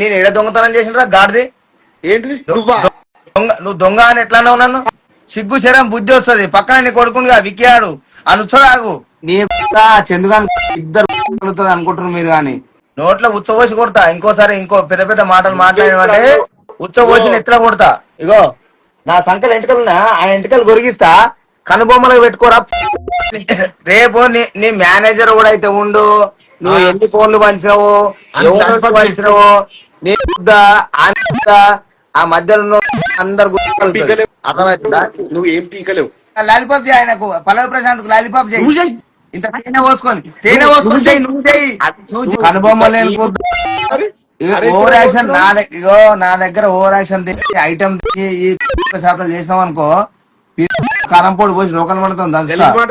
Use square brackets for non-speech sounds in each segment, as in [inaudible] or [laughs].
నేను ఎడ దొంగతనం చేసినరా గాడిది? ఏంటిది? నువ్వా? దొంగ నువ్వు దొంగ అని ఎట్లా అన్నావు నన్ను? సిగ్గు శరం బుద్ధి వస్తుంది. పక్కన నీ కొడుకునిగా విక్కాడు అని ఉచ్చదాగు నీ ఇద్దరు అనుకుంటున్నారు మీరు కానీ. నోట్లో ఉచ్చబోసి కొడతా. ఇంకోసారి ఇంకో పెద్ద పెద్ద మాటలు మాట్లాడినంటే ఉచ్చబోసి ఎత్తున కొడతా. ఇగో నా సంకలు ఎంటకలు ఉన్నా ఆ ఎంటకలు గొరిగిస్తా. కనుబొమ్మలకు పెట్టుకోరా. రేపు నీ నీ మేనేజర్ కూడా అయితే ఉండు. నువ్వు. ఎన్ని ఫోన్లు పంచినావు ఎవరు పంచినావు నీ బుద్ధ, ఆ మధ్యలో అందరు. అర్థమవుతుందా నువ్వు ఏం పీకలేవు? లాలిపాప్ చేయి ఆయనకు పల్లవి ప్రశాంత్ లాలిపాప్ చేయి. ఇంత తేనె పోసుకొని తేనె నువ్వు- పోసుకొని ఓవర్ యాక్షన్ నా. దగ్గర నా దగ్గర ఓవర్ యాక్షన్ తెచ్చి ఐటమ్ శాతం చేసినాం అనుకో కారం పొడి పోసి లోకల్ పడుతుంది నువ్వు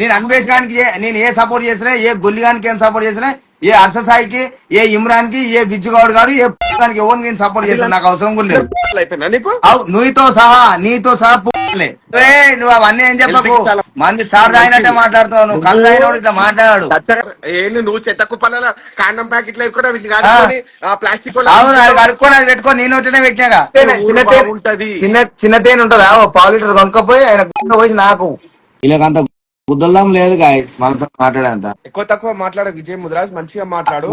నేను అన్వేషానికి ఏ- నేను ఏ సపోర్ట్ చేసినా ఏ గొల్లిగానికి ఏం సపోర్ట్ చేసినా ఏ హర్ష సాయికి ఏ ఇమ్రాన్కి ఏ బిజ్జు గౌడ్ గాడు ఏ గానికి ఎవరికి నేను సపోర్ట్ చేసిన నాకు అవసరం కూడా లేదు. నువ్వుతో సహా నీతో సహా. ఏయ్, నువ్వు అవన్నీ ఏం చెప్పకు? మంది సార్ తాగినట్టే మాట్లాడుతావు నువ్వు కళ్ళు తాగినోడు ఇట్లా మాట్లాడాడు ఏంది నువ్వు చెత్త కుప్పల కాండం ఆ. ప్లాస్టిక్ అవును అది కడుక్కొని అది పెట్టుకొని నేను వచ్చినే పెట్టినాగా. చిన్న తేనె ఉంటది చిన్న చిన్న తేనె ఉంటుందా? ఓ పావు లీటర్ కొనుక్కపోయి ఆయన పోసి నాకు. వీళ్ళకంత గుద్దల్లం లేదు గాయస్ మనతో మాట్లాడేంత? ఎక్కువ తక్కువ మాట్లాడ విజయ్ ముద్రాజ్ మంచిగా మాట్లాడు.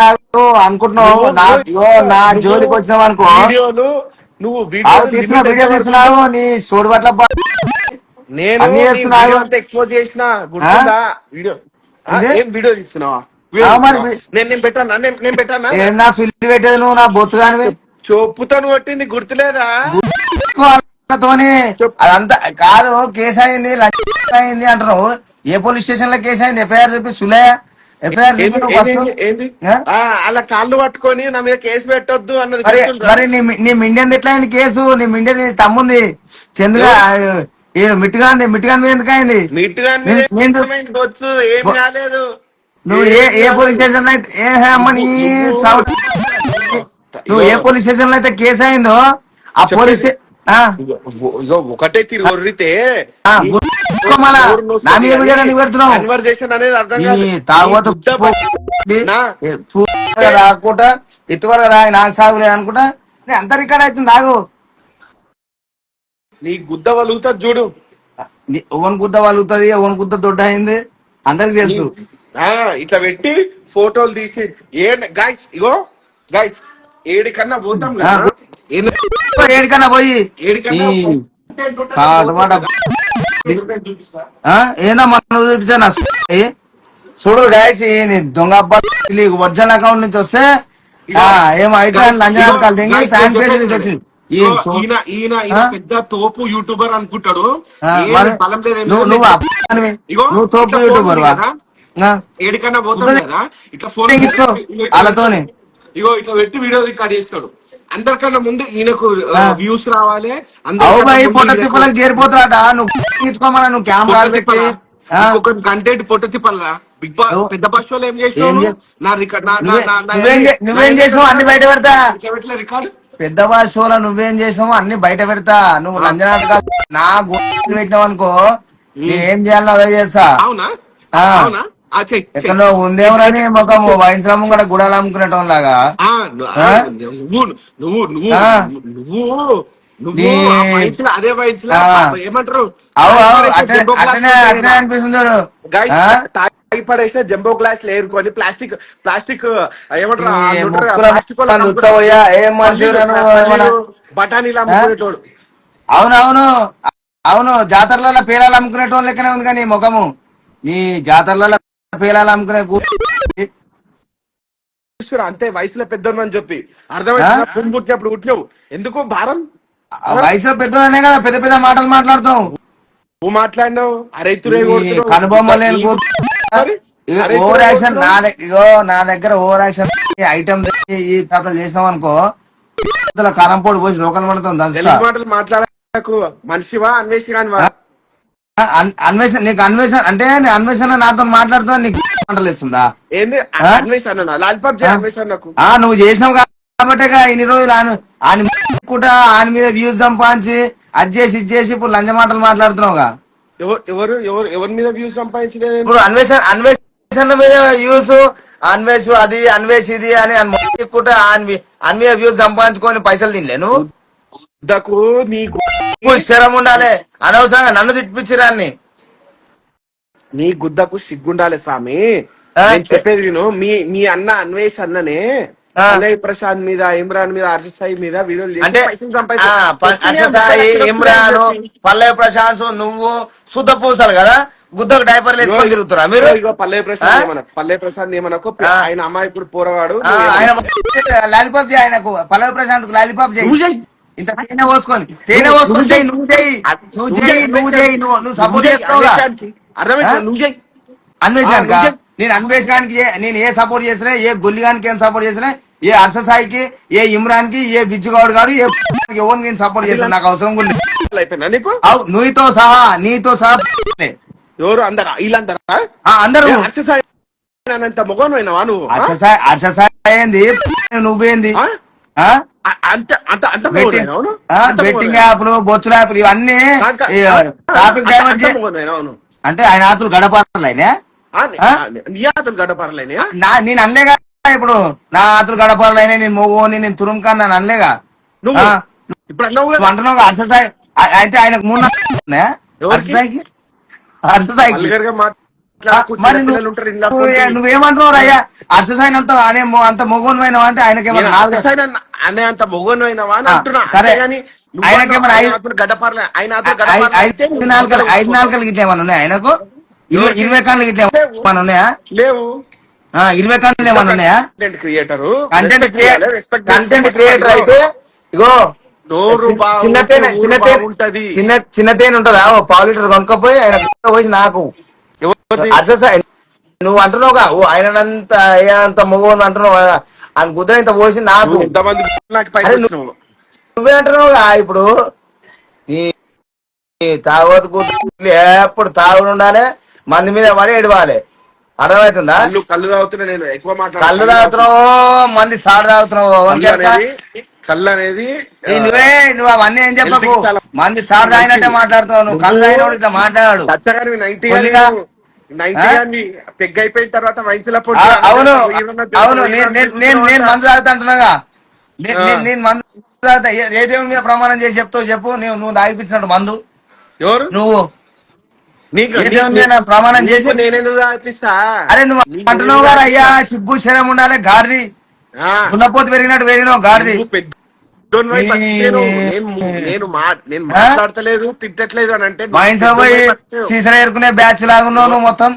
నాకు అనుకుంటున్నావు నా ఇగో నా జోలికి వచ్చినావు అనుకో. వీడియోలు నువ్వు వీడియో వీడియో తీస్తున్నావు నీ చూడు పట్ల నేను చేస్తున్నావు. అంతా ఎక్స్పోజ్ చేసిన గుర్తుందా? వీడియో? ఏం వీడియో తీస్తున్నావా? నేను నేను పెట్టానా? నేను నేను పెట్టానా? నా సుల్లి పెట్టేది నువ్వు నా బొత్తు కానివి చొప్పుతో కొట్టింది గుర్తులేదా? తోని. అదంతా కాదు కేసు అయింది లంచ్ అయింది అంటున్నావు ఏ పోలీస్ స్టేషన్లో కేసు అయింది? ఎఫ్ఐఆర్ చెప్పి సులే. ఎఫ్ఐఆర్ ఏంది అలా కాళ్ళు పట్టుకొని నా మీద కేసు పెట్టొద్దు అన్నది మరి నీ మిండియన్ ఎట్లా అయింది కేసు? నీ మిండియన్ తమ్ముంది. చంద్రుగా ఈ మిట్టుగాంది మిట్టుగాంది మీద ఎందుకు అయింది? ఏం కాలేదు. నువ్వు ఏ ఏ పోలీస్ స్టేషన్ అయితే ఏ హే అమ్మ నీ సౌ- నువ్వు ఏ పోలీస్ స్టేషన్లో అయితే కేసు అయిందో ఆ పోలీస్ ఇగో ఒకటే తిరిగి ఒర్రితే ఆ, గుర్తుకో మళ్ళా. నా మీద వీడియో ఎందుకు పెడుతున్నావు. కన్వర్జేషన్ అనేది అర్థం రాకుండా ఎత్తుకోరా రా నాకు సాగులేదు అనుకుంటా. అంత రికార్డ్ అవుతుంది ఆగు. నీ గుద్ద వలుగుతా చూడు. నీ- ఓన్ గుద్ద వలుగుతుంది ఓన్ గుద్ద దొడ్డ అయింది. అందరికి తెలుసు. ఆ ఇట్లా పెట్టి ఫోటోలు తీసి ఏ గాయస్ ఇగో గాయస్ ఏడికన్నా పోతాం ఏడికన్నా పోయి? ఏడికన్నా ఈ పో- సాటమాట చూపిస్తా. ఆ, ఏందమ్మా నువ్వు చూపించా నా సు- చూడు గాయసి దొంగ అబ్బాయి ఒరిజినల్ అకౌంట్ నుంచి వస్తే ఆ, ఏమో అయితే లంజనాటకాలు Guys, ఫ్యాన్ పేజ్ నుంచి వచ్చింది ఈయన ఈయన? పెద్ద తోపు యూట్యూబర్ అనుకుంటాడు. బలం నువ్వు తోపు యూట్యూబర్ ఏడికన్నా. కదా? ఇట్లా ఫోన్. వాళ్ళతోనే. ఇగో ఇట్లా పెట్టి వీడియో రికార్డ్ చేస్తాడు. అందరికన్నా ముందు ఈయనకు. వ్యూస్ రావాలి ఈయనకు తిప్పలకు చేరిపోతురాట నువ్వు నువ్వు కెమెరా పొట్ట కంటెంట్ పొట్ట తిప్పల్లా బిగ్ బాస్ పెద్ద బాస్ షోలో ఏం చేసినావు నా రికార్డ్ నువ్వే- చేసినావు అన్ని బయట పెడతా రికార్డ్ పెద్ద బాస్ షోలో నువ్వేం చేసినావు అన్ని బయట పెడతా నువ్వు లంజనాటకాలు నా గోడ పెట్టినావు అనుకో నేనేం చేయాలో అదే చేస్తా అవునా. ఎక్కడో ఉందేమోనని ముఖం వైన్స్రామం కూడా గుడాలు అమ్ముకునేటం లాగా? నువ్వు నువ్వు నువ్వు. నువ్వు వయసులో అదే వయసులో. ఏమంటారు? తాగి జంబో గ్లాస్ పడేసిన జంబో లేరుకొని ప్లాస్టిక్ ప్లాస్టిక్ ఏమంటారు? బఠానీలు అమ్ముకునేటోడు. అవునవును. అవును జాతరలలో పేలాలు అమ్ముకునేటోళ్ళ లెక్కనే ఉంది కానీ ముఖము. నీ జాతరలలో పేలాలు అమ్ముకునే చూడు, అంతే వయసులో పెద్దోడు అని చెప్పి. అర్థమైంది? పుండు పుట్టినప్పుడు పుట్టినావు. ఎందుకు భారం? వయసులో పెద్దోళ్ళనే కదా పెద్ద పెద్ద మాటలు మాట్లాడుతావు నువ్వు మాట్లాడినావు. అరైతురే ఓవర్ యాక్షన్. నా దగ్గర నా దగ్గర ఓవర్ యాక్షన్ ఐటమ్ ఈ కథలు చేసినాం అనుకో కారం పొడి పోసి లోకల్ మనతో మాటలు మాట్లాడకు. మనిషివా అన్వేషి కానివా ఆ, అన్- అన్వేషణ నీకు అన్వేషణ అంటే అన్వేషణ నాతో మాట్లాడుతూ నీకు ఏంది? ఆ? లాలిపాప్ నువ్వు చేసినావు కాబట్టే ఇన్ని రోజులు ఆయన ఆయన కూడా ఆయన మీద వ్యూస్ సంపాదించి అది చేసి ఇది చేసి ఇప్పుడు లంచ మాటలు మాట్లాడుతున్నావుగా ఎవరు ఎవరు ఎవరు మీద వ్యూస్ సంపాదించిన ఇప్పుడు అన్వేషణ అన్వేషణ మీద వ్యూస్ అన్వేష్ అది అన్వేష్ ఇది అని మొక్కుకుంటే అన్వే వ్యూస్ సంపాదించుకొని పైసలు తినలే నువ్వు? నీకు స్థిరం ఉండాలి. అనవసరంగా నన్ను తిప్పించిరాన్ని నీ గుద్దకు సిగ్గుండాలి స్వామి? నేను చెప్పేది విను. మీ మీ అన్న అన్వేష్ అన్ననే. అన్నయ్య ప్రసాద్ మీద ఇమ్రాన్ మీద హర్ష సాయి మీద వీడియోలు అంటే. ప- అక్షసాయి ఇమ్రాన్ పల్లె ప్రశాంత్ నువ్వు శుద్ధ పూసలు కదా? గుద్దకు డైపర్లు వేసుకొని తిరుగుతురా మీరు? పల్లె? ప్రసాద్ ఏమన్నా పల్లె ప్రసాద్ ఏమనకు. ఆయన అమ్మాయి ఇప్పుడు పోరవాడు ఆయన [laughs] లాలిపాప్ చేయి ఆయనకు. పల్లవి ప్రశాంత్ లాలిపాప్ చేయి. ఇంత తేనె పోసుకొని. తేనె పోసుకొని నువ్వు చెయ్యి నువ్వు చెయ్యి నువ్వు చెయ్యి నువ్వు నువ్వు సపోర్ట్ చేస్తున్నావుగా. అర్థమైంది? నువ్వు నువ్వు నేను అన్వేషానికి ఏ- నేను ఏ సపోర్ట్ చేసినా ఏ గొల్లిగానికి ఏం సపోర్ట్ చేసినా ఏ హర్ష సాయికి ఏ ఇమ్రాన్కి ఏ బిజ్జుగౌడ్ గారు ఏ [laughs] ఎవరికి నేను సపోర్ట్ చేసిన నాకు అవసరం కూడా నీకు? నువ్వుతో సహా నీతో సహా [laughs] ఎవరు? అందరా? వీళ్ళందరా? [laughs] నువ్వు? ఏంది? నువ్వేంది బెట్టింగ్ యాప్లు బొచ్చుల యాప్లు ఇవన్నీ డైవర్ట్ అంటే ఆయన ఆతులు ఆ? నీ నేను అనలేగా. ఇప్పుడు నా ఆతులు గడపాలైనా నేను మొగోని నేను తురుంకా నన్ను అనలేగా? నువ్వు ఇప్పుడు అంటున్నావు హర్ష సాయి ఆ- అంటే ఆయనకు మూడు నాలుగు ఉన్నాయా? హర్ష ఎవరికి? సాయికి? హర్ష సాయికి. వల్గర్గా ఆ, మాట్లాడకు, మరి నువ్వేమంటున్నావు అయ్యా హర్ష సాయి అంత అనే అంత మొగోన్ అంటే ఆయనకేమన్నా అనే అంత మొగను అయినవా అని అంటున్నా. సరే. ఐదు- ఆయన ఆయన నాలుకలు గిట్ల ఏమన్నా ఉన్నాయా ఆయనకు? ఇరవై కాళ్ళు గిట్ల ఏమన్నా ఉన్నాయా? లేవు. ఇరవై కాళ్ళు ఏమన్నా ఉన్నాయా? Content creator content creator content creator అయితే ఇగో బాగుంటే చిన్న తేనె ఊరు చిన్న తేనె బాగుంటది. చిన్న చిన్న తేనె ఉంటుందా? ఓ పావు లీటర్ కొనుక్కపోయి ఆయన పోసి నాకు. నువ్వు అంటున్నావుగా? ఓ ఆయనంత అంత మగవాడు అంటున్నావు? ఆయన ఇంత పోసి నాకు. నువ్వు అంటున్నావుగా ఇప్పుడు ఈ తాగోతు కూతురు ఎప్పుడు తాగుడు ఉండాలి మంది మీద పడి ఎడవాలి అర్థమవుతుందా? కళ్ళు తాగుతున్నా నేను ఎక్కువ మాట్లాడ కళ్ళు తాగుతున్నావు మంది సాడు తాగుతున్నావు కళ్ళు? అనేది నువ్వే నువ్వు అవన్నీ ఏం చెప్పకు. మంది సార్ తాగినట్టే మాట్లాడుతావు నువ్వు కళ్ళు తాగినోడు ఇట్లా? గాని పెగ్ అయిపోయిన తర్వాత అవును. అవును నేను నేను- మందు తాగుతా అంటున్నాగా. నేను మందు ఏ- దేవుని మీద ప్రమాణం చేసి చెప్తావు చెప్పు నువ్వు నువ్వు తాగిపించినట్టు మందు ఎవరు నువ్వు నీకు ఏ దేవుని మీద ప్రమాణం చేసి నేనెందుకు అరే నువ్వు అంటున్నావు కదా అయ్యా? సిగ్గు శరం ఉండాలి గాడిది ఉన్నపోతు పెరిగినట్టు పెరిగినావు గాడిది. నేను? మాట్లాడతలేదు తిట్టట్లేదు అని అంటే మా ఇంట్లో పోయి సీసలు ఏరుకునే బ్యాచ్ లాగా ఉన్నావు నువ్వు మొత్తం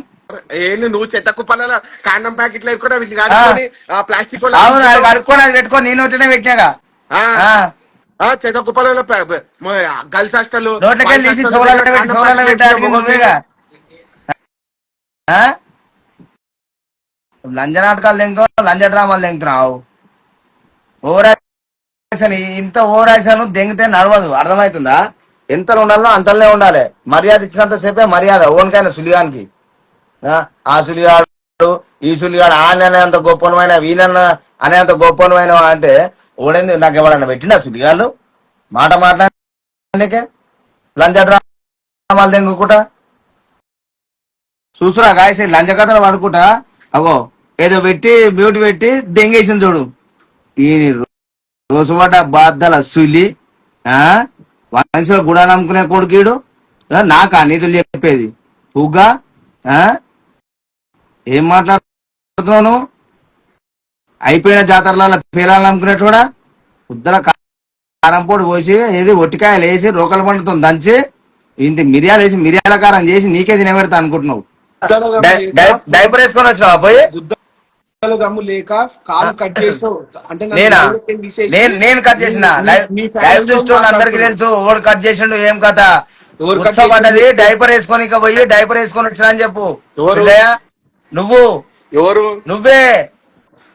ఏంది నువ్వు చెత్త కుప్పల కాండం ప్యాకెట్లు కూడా వీటిని ఆ. కాదుకొని ఆ ప్లాస్టిక్ అవును అది కడుక్కొని అది పెట్టుకొని నేను వచ్చినే పెట్టినాగా ఆ. చెత్త కుప్పలలో గర్ల్స్ హాస్టల్? లంజ నాటకాలు తెంగుతావు లంజ డ్రామాలు తెంగుతున్నావు ఓవర్ యాక్షన్ ఇంత ఓవర్ యాక్షన్ దెంగితే నడవదు. అర్థమవుతుందా? ఎంత ఉండాలో అంతలోనే ఉండాలి. మర్యాద ఇచ్చినంత సేపే మర్యాద ఓన్కైనా సులిగానికి. ఆ? సులిగాడు ఈ సులిగాడు ఆయన అనేంత గొప్పనమైన వీనన్న అనేంత గొప్పనమైన అంటే ఓడైంది? నాకు ఎవడన్నా పెట్టినా సుడిగాళ్ళు మాట మాట్లాడే లంజ డ్రామాలు తెంగుకుంటా? చూసురా గాయస్ లంచ కథలు పడుకుంటా? అవో ఏదో పెట్టి మ్యూట్ పెట్టి దెంగేసింది చూడు. ఈ రోజువాట బాధల సులి ఆ? మనుషుల గుడాలు అమ్ముకునే కొడుకీడు. నాకు నాకా నీతులు చెప్పేది. పుగ్గా ఆ? ఏం మాట్లాడుతున్నావు అయిపోయిన జాతరల పేలాలు అమ్ముకునేటోడా? ఉద్దర కారం పొడి పోసి ఏది ఒట్టికాయలు వేసి రోకల పండుతో దంచి ఇంత మిరియాలు వేసి మిరియాల కారం చేసి నీకే తినబెడతా అనుకుంటున్నావు. డైపర్ వేసుకొని వచ్చినావా పోయి? గుద్దల దమ్ము లేక కాలు కట్ చేసావు అంటే నన్ను నేనా? నేను కట్ చేసిన. నీ- లైవ్ నీ fans లైవ్తో చూస్తే అందరికి. తెలుసు ఓడు కట్ చేసిండు ఏం కథ? చేసిండు? డైపర్ వేసుకొని పోయి డైపర్ వేసుకొని వచ్చినా అని చెప్పు. నువ్వు? ఎవరు? నువ్వే?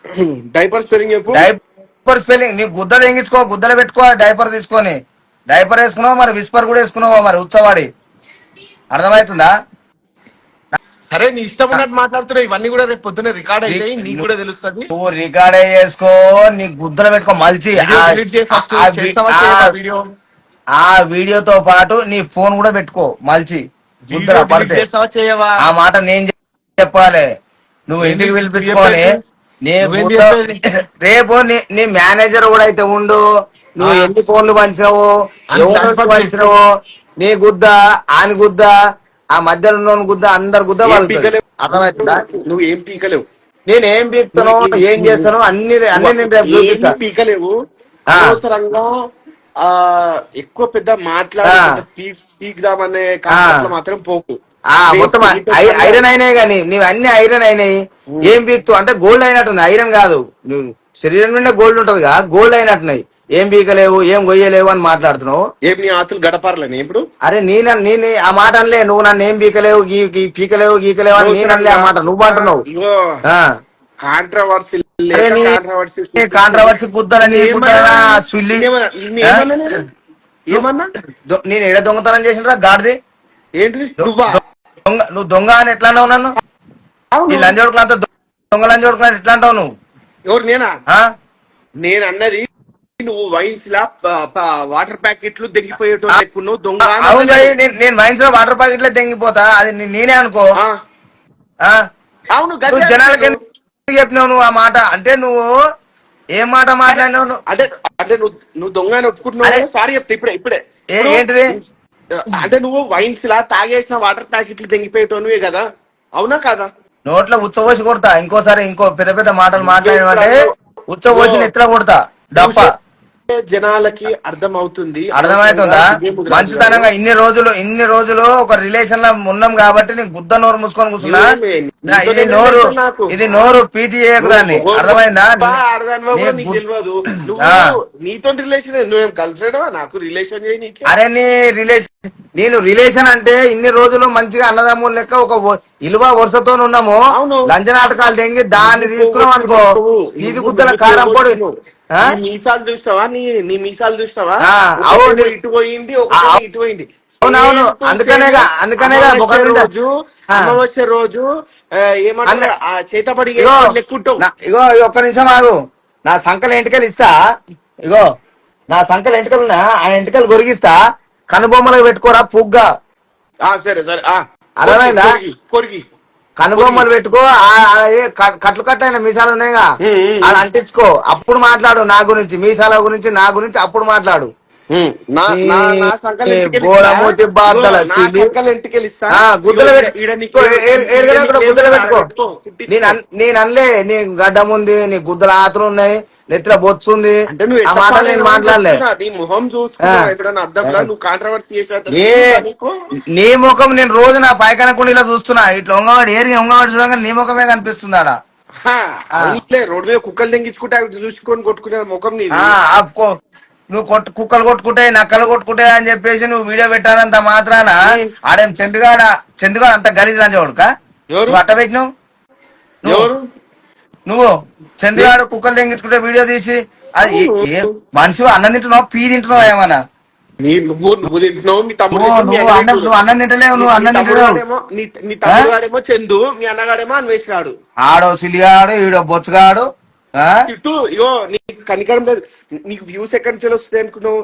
[clears throat] డైపర్ స్పెల్లింగ్ చెప్పు. డైపర్ స్పెల్లింగ్ నీ గుద్దలు ఎంగించుకో గుద్దలు పెట్టుకో డైపర్ తీసుకొని. డైపర్ వేసుకున్నావు మరి? విస్పర్ కూడా వేసుకున్నావా మరి? ఉత్సవాడి అర్థమవుతుందా? సరే నీ ఇష్టం ఉన్నట్టు మాట్లాడుతున్నావు. ఇవన్నీ కూడా రేపు పొద్దున్న రికార్డ్ అవుతాయి నీకు కూడా తెలుస్తుంది. నువ్వు రికార్డే చేసుకో నీ గుద్దలు పెట్టుకో మలిచి. ఆ- వీడియోతో పాటు నీ ఫోన్ కూడా పెట్టుకో మలిచి. పడితే. ఆ మాట నేను చెప్పాలి. నువ్వు ఇంటికి ఏంటి రేపు నీ మేనేజర్ కూడా అయితే ఉండు. నువ్వు. ఎన్ని ఫోన్లు పంచినావు అనిపించింది. పంచినావు నీ గుద్ద ఆని గుద్ద ఆ మధ్యలో ఉన్న గుద్ద అందరు గుద్ద వాళ్ళు. అర్థమవుతుందా నువ్వు ఏం పీకలేవు? నేను ఏం పీకుతాను ఏం చేస్తాను అన్ని అన్ని నేను రేపు ఏమీ చూపిస్తా. పీకలేవు. అనవసరంగా ఎక్కువ పెద్ద మాట్లాడి పీకుదామనే కాన్సెప్ట్లో మాత్రం పోకు. మొత్తం ఐ- ఐరన్ అయినాయి కానీ నీవు అన్ని ఐరన్ అయినాయి. ఏం పీక్తూ అంటే గోల్డ్ అయినట్టుంది ఐరన్ కాదు. నువ్వు శరీరం నిండా గోల్డ్ ఉంటది కదా గోల్డ్ అయినట్టున్నాయి. ఏం పీకలేవు ఏం కొయ్యలేవు అని మాట్లాడుతున్నావు. ఏం నీ ఆతులు గడపారలేని ఇప్పుడు? అరే నేను నేను ఆ మాట అనలే. నువ్వు నన్ను ఏం గీ- పీకలేవు గీకలేవు అని నేను అనలే ఆ మాట నువ్వు అంటున్నావు. ఆ. కాంట్రవర్సీ కాంట్రవర్సీ కుద్దలని కుద్దలనా సుల్లి. ఆ? ఏమన్నా దొ- నేను ఎడ దొంగతనం చేసినరా గాడిది. ఏంటిది? నువ్వా? దొంగ నువ్వు దొంగ అని ఎట్లా అన్నావు నన్ను. ఈ లంచోడుకులు అంతా దొంగ లంచోడుకులు అని ఎట్లా అంటావు నువ్వు ఎవరు నేనా? నేను అన్నది నువ్వు వైన్స్ లా వాటర్ ప్యాకెట్లు దెంగిపోయేటో ఎక్కువ నువ్వు దొంగ అవును నేను మైన్స్లో వాటర్ ప్యాకెట్లో తెంగిపోతా అది నేనే అనుకో? అవును జనాలకి చెప్పినావు నువ్వు ఆ మాట అంటే నువ్వు ఏం మాట మాట్లాడినావు? అంటే అంటే నువ్వు నువ్వు దొంగ అని ఒప్పుకుంటున్నావు. సారీ చెప్తా ఇప్పుడే ఇప్పుడు, ఏంటిది? అంటే నువ్వు వైన్స్ లా తాగేసిన వాటర్ ప్యాకెట్లు దెంగిపోయేటోనువే కదా? అవునా కాదా? నోట్లో ఉచ్చబోసి కొడతా. ఇంకోసారి ఇంకో పెద్ద పెద్ద మాటలు మాట్లాడినంటే ఉచ్చబోసి ఎత్తులో కొడతా. డప్ప జనాలకి అర్థం అవుతుంది అర్థమవుతుందా. మంచితనంగా ఇన్ని రోజులు ఇన్ని రోజులు ఒక రిలేషన్లో ఉన్నాం కాబట్టి నేను గుద్ద నోరు మూసుకొని కూర్చున్నా? ఇది నోరు. ఇది నోరు పీటి చేయకుదాన్ని అర్థమైందా. నీతో రిలేషన్ నువ్వేం కలిసాడవా నాకు రిలేషన్ అరే నీ రిలేషన్ నేను రిలేషన్ అంటే ఇన్ని రోజులు మంచిగా అన్నదమ్ములు లెక్క ఒక ఇలువ వరుసతో ఉన్నాము. అవును. లంచ నాటకాలు తెంగి దాన్ని తీసుకున్నాం అనుకో. ఇది గుద్దల కారం పొడి. మీసాలు చూసినావా నీ నీ మీసాలు చూసినావా ఒకటేమో అవును. ఇటు పోయింది ఒకటి ఇటు పోయింది అవునవును. అందుకనేగా-. అందుకనేగా రోజు. అమావాస్య రోజు ఏమంటారు చేతపడి ఇగో ఒక్క నిమిషం ఆగు నా సంకల ఎంటికలు ఇస్తా ఇగో నా సంకల ఎంటికలు ఆ ఎంటికలు గొరిగిస్తా కనుబొమ్మలకు పెట్టుకోరా పుగ్గా ఆ, సరే సరే ఆ. అర్థమైందా? కొరికి కనుబొమ్మలు పెట్టుకో కట్లు కట్టైన మీసాలు ఉన్నాయిగా. అది అంటించుకో అప్పుడు మాట్లాడు నా గురించి మీసాల గురించి నా గురించి అప్పుడు మాట్లాడు. గోడమూతి బాధల గుద్దలు గుద్దలు పెట్టుకో. నేను అన్- నేను అనలే నీ గడ్డం ఉంది నీ గుద్దల ఆతులు ఉన్నాయి నెత్తిల బొచ్చు ఉంది. ఆ follow నేను మాట్లాడలే. నీ ముఖం నేను రోజు నా పైకన కుండీలో చూస్తున్నా. ఇట్లా ఉంగవాడు ఏరి ఉంగవాడు చూడగా నీ ముఖమే కనిపిస్తుందాడా హా, అవునులే. రోడ్డు మీద కుక్కలు తెంగించుకుంటే చూసుకొని కొట్టుకునే ముఖం నువ్వు కొట్టు కుక్కలు కొట్టుకుంటే నక్కలు కొట్టుకుంటే అని చెప్పేసి నువ్వు వీడియో పెట్టానంత మాత్రాన ఆడేం చందుగాడ చందుగాడు అంత గలీజ్ లంచోడుకా ఎవరు? నువ్వు అట్ట పెట్టినావు? నువ్వు చంద్రగాడు కుక్కలు తెంగించుకుంటే వీడియో తీసి అది మనిషి అన్నం తింటున్నావు? పీ తింటున్నావు ఏమన్నా? నీ నువ్వు నువ్వు తింటున్నావు మీ తమ్ముడు నువ్వు తింటున్నావు, మీ నువ్వు అన్న అన్నం నువ్వు అన్నం తింటలేవు నువ్వు నీ అన్నం తింటలేవు గాడేమో- నీ నీ తమ్ముడు గాడేమో చందు మీ అన్నగాడేమో అన్వేష్ గాడు. ఆడో సిలిగాడు ఈడో బొచ్చుగాడు? చుట్టూ ఇగో నీకు కనికరం లేదు. నీకు వ్యూస్ ఎక్కడి నుంచి వస్తుంది అనుకున్నావు?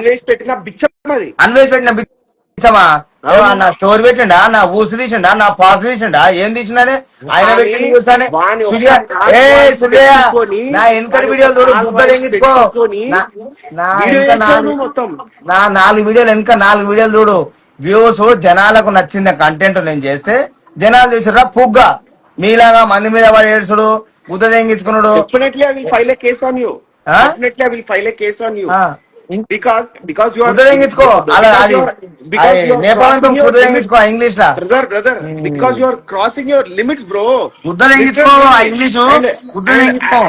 అన్వేష్ పెట్టిన బిచ్చం అది అన్వేష్ పెట్టిన బిచ్చమా నా స్టోరీ పెట్టిండా? నా ఊసి తీసిండా? నా పాస్ తీసిండా? ఏం తీసినానే ఆయన చూసానే నా వాని వీడియోలు చూడు. నా నాలుగు వీడియోలు వెనక నాలుగు వీడియోలు చూడు. వ్యూస్ జనాలకు నచ్చిన కంటెంట్ నేను చేస్తే జనాలు తీసిరా పుగ్గా. మీలాగా మంది మీద పడి ఏడుచుడు బుద్ధ తెంగించుకున్నాడు definitely I will file a case on you ఆ? Definitely I will file a case on you ఆ. బికాస్ బికాస్ యు బుద్ధ తెంగించుకో అలా అది నేపాలంతో బుద్ధ తెంగించుకో English law. Brother brother because you are crossing your limits bro Buddha తెంగించుకో ఆ ఇంగ్లీషు బుద్ధ తెంగించుకో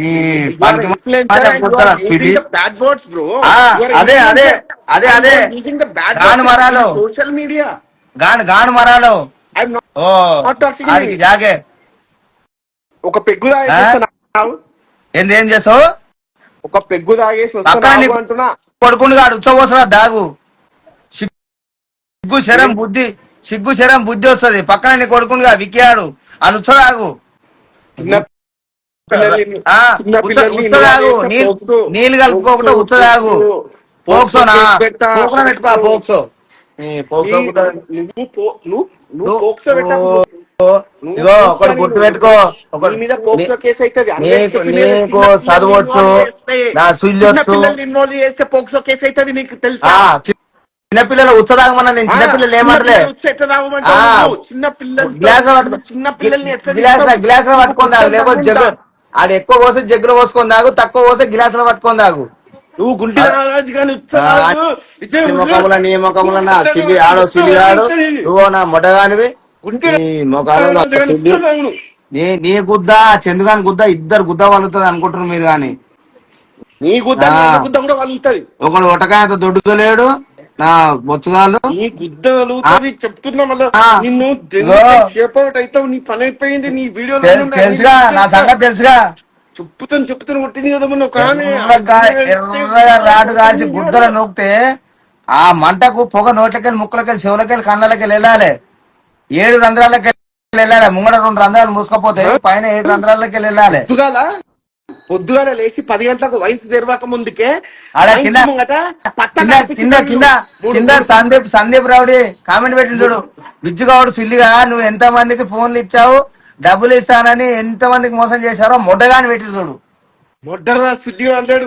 ఈ పనికి మాట బుద్ధల సిరి. బ్యాడ్ వర్డ్స్ బ్రో ఆ, అదే, అదే, అదే, అదే. యూజింగ్ ద బ్యాడ్ గాను మరాలు. సోషల్ మీడియా గాను గాను మరాలు. జాగే. ఒక పెగ్గు ఏంది ఏం చేస్తావు? ఒక పెగ్గు తాగేసి పక్కన వస్తున్నావు నీకు- అంటున్నా. కొడుకుని కాడు ఉచ్చబోసరా దాగు. సిగ్గు శరం బుద్ధి సిగ్గు శరం బుద్ధి వస్తది. పక్కన నీ కొడుకునిగా విక్కియాడు. అని ఉచ్చదాగు చిన్న పిల్లల్ని- ఆ, చిన్న ఉచ్చ- పిల్లల్ని ఉచ్చదాగు నువ్వు నీళ్ళు కలుపుకోకుండా పోక్సు, పోక్సోనా? పోక్సు పెట్టుకో పోక్సో. పోక్సో ఒకటి గుర్తు పెట్టుకో. నీకు చదవచ్చు. నా ఇన్వాల్వ్ చేస్తే పోక్సో కేసు అవుతుంది నీకు తెలుసా? చిన్నపిల్లల ఉత్సదాగమన్నా నేను చిన్నపిల్లలు పిల్లలు గ్లాస్ గ్లాస్? గ్లాస్ పట్టుకొని తాగు. లేకపోతే జగ్గు ఆడు ఎక్కువ పోస్తే జగ్గులో పోసుకొని తాగు తక్కువ పోస్తే గ్లాస్లో పట్టుకొని తాగు. నువ్వు గుంటి కానీ నీ ముఖముల నీ ముఖముల నా సిల్లి ఆడో ఆడు నువ్వు నా మొట్టగానివి నీ ముఖాలు నీ నీ గుద్ద చందుగాని గుద్ద ఇద్దరు గుద్ద వలుతుంది అనుకుంటారు మీరు గాని నీ గుద్ద గుద్ద కూడా ఒకడు ఒటకాయత దొడ్డుకోలేడు నా బొచ్చుగాలు నీ చెప్తున్నా మళ్ళీ. నిన్ను అవుతావు నీ పని అయిపోయింది నీ వీడియో తెల్- తెలుసుగా నా సంగతి తెలుసుగా. చెప్తాను చెప్తాను కొట్టింది కదా మొన్న ఒక ఆమె. ఎర్రగా రాడు కాల్చి గుద్దలు నూకితే ఆ మంటకు పొగ నోట్లకెళ్ళి ముక్కలకెళ్ళి చెవులకెళ్ళి కళ్ళకెళ్ళి వెళ్ళాలి. ఏడు రంధ్రాలకి వెళ్ళాలి. ముంగడ రెండు రంధ్రాలు మూసుకపోతే పైన ఏడు రంధ్రాలకి వెళ్ళాలి. పొద్దుగాల లేచి పది గంటలకు వయసు తెరవక ముందుకే కింద- కింద కింద కింద సందీప్ సందీప్ రావుడి కామెంట్ పెట్టిండు చూడు. విజ్జుగావుడు సిల్లిగా నువ్వు ఎంత మందికి ఫోన్లు ఇచ్చావు? డబ్బులు ఇస్తానని ఎంత మందికి మోసం చేశారో మొడ్డగాని పెట్టి చూడు. మొడ్డరా శుద్ధి అంటాడు.